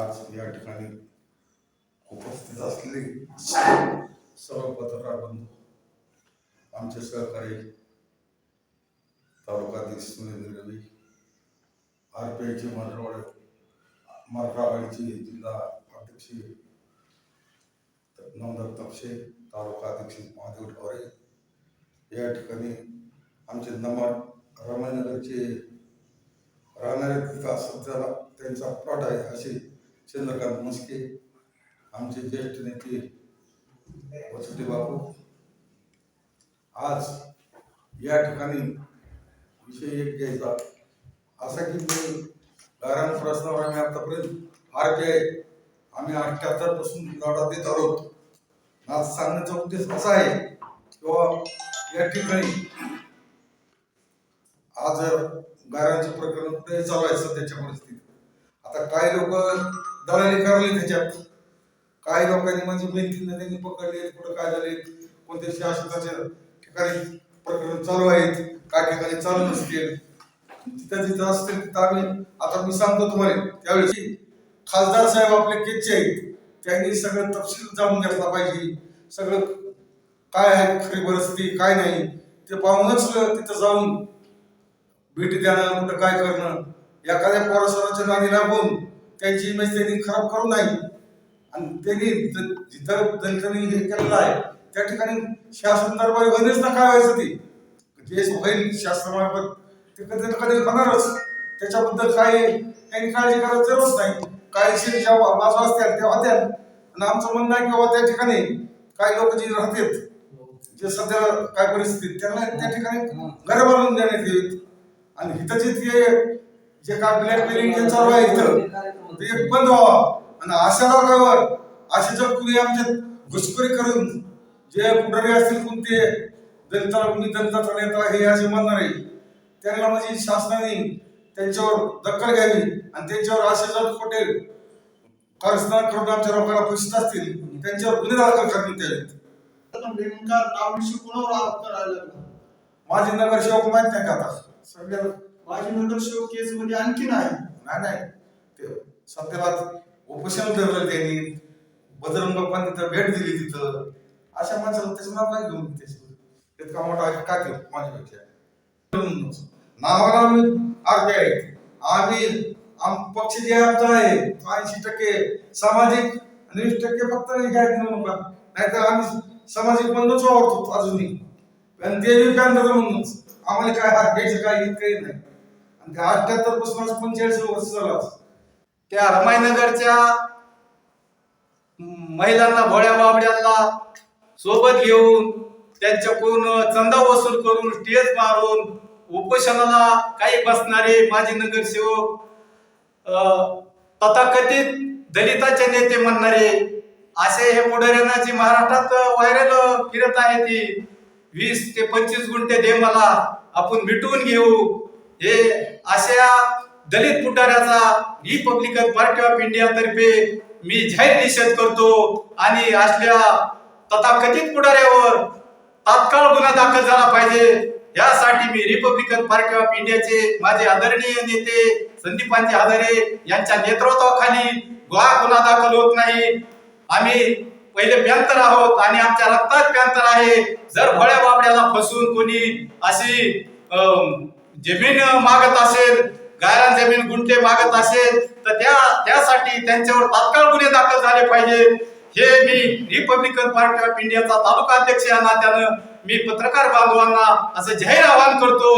आज या ठिकाणी उपस्थित असलेले सर्व पत्रकार बंधू आमचे सहकारी तालुकाधीश सुनील रवी आर पी आयचे मराठवाडे मराठा जिल्हा अध्यक्ष नवदत्त तपशे तालुका अध्यक्ष महादेव ढवरे. या ठिकाणी आमचे नमन रामानगरचे राहणारे तिथं सध्याला त्यांचा प्लॉट आहे असे चंद्रकांत मस्के आमचे ज्येष्ठ नेते वसुदेव बापू. आज या ठिकाणी विषय एक घ्यायचा. असा की मी गारान प्रश्नावर आम्ही आतापर्यंत आर पी आय आम्ही अठ्ठ्याहत्तरपासून लढा देत आहोत. आज सांगण्याचा उद्देश असा आहे किंवा या ठिकाणी आज गारांचे प्रकरण कुठे चालू आहे सध्याच्या परिस्थितीत. आता काही लोक दलाली करली त्याच्यात. काही लोकांनी म्हणजे मेहनतीनं त्यांनी पकडले कुठं काय झाले कोणत्या शासनाच्या ठिकाणी प्रकरण चालू आहेत काय ठिकाणी चालू नसतील तिथं जिथं असतील तिथं आम्ही आता मी सांगतो तुम्हाला त्यावेळी खासदार साहेब आपले केचे आहेत त्यांनी सगळं तपशील जाणून घेतला पाहिजे. सगळं काय आहे खरी परिस्थिती काय नाही ते पाहूनच तिथं जाऊन भेटी देणं कुठं काय करणं एखाद्या पोरासोराच्या नादी लागून त्यांची इमेज त्यांनी खराब करू नाही. आणि त्यांनी जिथं दलितांनी हे केलेलं आहे त्या ठिकाणी शासन दरबारी बनेच ना काय व्हायचं ते. जे होईल शासनामार्फत ते कधी ना कधी होणारच. त्याच्याबद्दल काही त्यांनी काळजी करायची जरूरच नाही. कायदेशीर ज्या बाजू असतील तेव्हा होत्या. आणि आमचं म्हणणं आहे की बाबा त्या ठिकाणी काही लोक जे राहतात जे सध्या काय परिस्थिती त्यांना त्या ठिकाणी घर बांधून देण्यात येईल. आणि इथं जे जे काय ब्लॅकमेलिंग जे चालू आहे इथं ते एक बंद व्हावा. आणि अशा लोकांवर असे जर कुणी आमच्या घुसखोरी करून जे पुढारी असतील कोणते दलिताला कुणी दलिताचा नेता हे असे म्हणणार आहे त्यांना म्हणजे शासनाने त्यांच्यावर दखल घ्यावी आणि त्यांच्यावर असे जर खोटे कारस्थान करून आमच्या लोकांना फसत असतील त्यांच्यावर गुन्हे दाखल करण्यात यावेत माझे नगरसेवक माहीत नाही का आता? सगळ्या माझी नगरसेवक केस मध्ये आणखी आहे नाही नाही. ते सध्याला उपोषण ठरलं त्यांनी. बजरंग बाप्पांनी तिथं भेट दिली तिथं. अशा माणसाला त्याचं नाव काय घेऊन त्याचं इतका मोठा का काय केलं माझ्यापेक्षा. नावाला आम्ही आहेत आम्ही आम पक्ष जे आमचा आहे ऐंशी टक्के सामाजिक आणि वीस टक्के फक्त हे काय नका नाहीतर आम्ही सामाजिक बंधूच वावरतो अजूनही. आणि ते बी पॅनल म्हणूनच आम्हाला काय हात घ्यायचं काय इतकंही नाही. म्हणजे अठ्याहत्तरपासून आज पंचेचाळीस वर्ष झाला त्या रमाईनगरच्या महिलांना भोळ्या बाबड्यांना सोबत घेऊन त्यांच्याकडून चंदा वसूल करून स्टेज मारून उपोषणाला काही बसणारे माजी नगरसेवक तथाकथित दलिताचे नेते म्हणणारे असे हे पुढाऱ्यांना जे महाराष्ट्रात व्हायरल फिरत आहे ती वीस ते पंचवीस गुंठे दे मला आपण मिटवून घेऊ. हे अशा दलित पुढाऱ्याचा रिपब्लिकन पार्टी ऑफ इंडिया तर्फे मी जाहीर निषेध करतो आणि असल्या तथाकथित पुढाऱ्यावर तात्काळ गुन्हा दाखल झाला पाहिजे. यासाठी मी रिपब्लिकन पार्टी ऑफ इंडियाचे माझे आदरणीय नेते संदीपांचे आदरे यांच्या नेतृत्वाखाली गोळा गुन्हा दाखल होत नाही. आम्ही पहिले पॅंतर आहोत आणि आमच्या रक्तात पॅंतर आहे. जर भोळ्या बाबड्याला फसून कोणी अशी जमीन मागत असेल गायरान जमीन गुंठे मागत असेल तर त्या त्यासाठी त्यांच्यावर तात्काळ गुन्हे दाखल झाले पाहिजेत हे मी रिपब्लिकन पार्टी ऑफ इंडियाचा तालुका अध्यक्ष या नात्यानं मी पत्रकार बांधवांना असं जाहीर आवाहन करतो.